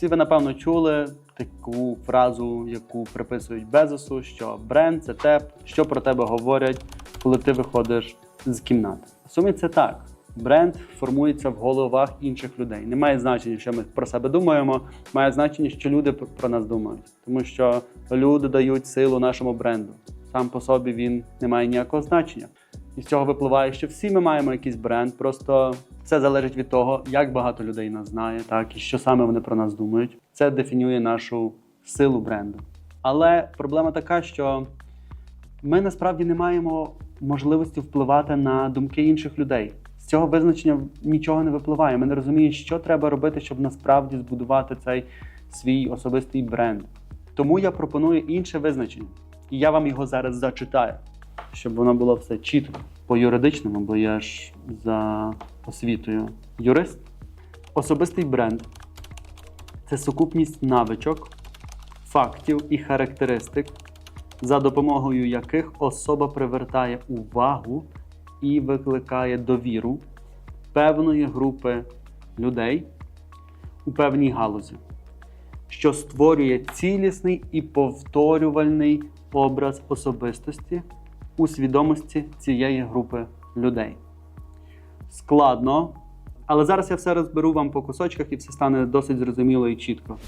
Всі ви, напевно, чули таку фразу, яку приписують Безосу, що бренд це те, що про тебе говорять, коли ти виходиш з кімнати. В сумі це так. Бренд формується в головах інших людей. Не має значення, що ми про себе думаємо, має значення, що люди про- нас думають. Тому що люди дають силу нашому бренду. Сам по собі він не має ніякого значення. І з цього випливає, що всі ми маємо якийсь бренд, просто все залежить від того, як багато людей нас знає, так і що саме вони про нас думають. Це дефінює нашу силу бренду. Але проблема така, що ми насправді не маємо можливості впливати на думки інших людей. З цього визначення нічого не випливає. Ми не розуміємо, що треба робити, щоб насправді збудувати цей свій особистий бренд. Тому я пропоную інше визначення, і я вам його зараз зачитаю, щоб воно було все чітко по юридичному, бо я ж за освітою юрист. Особистий бренд це сукупність навичок, фактів і характеристик, за допомогою яких особа привертає увагу і викликає довіру певної групи людей у певній галузі, що створює цілісний і повторювальний образ особистості у свідомості цієї групи людей. Складно, але зараз я все розберу вам по кусочках і все стане досить зрозуміло і чітко.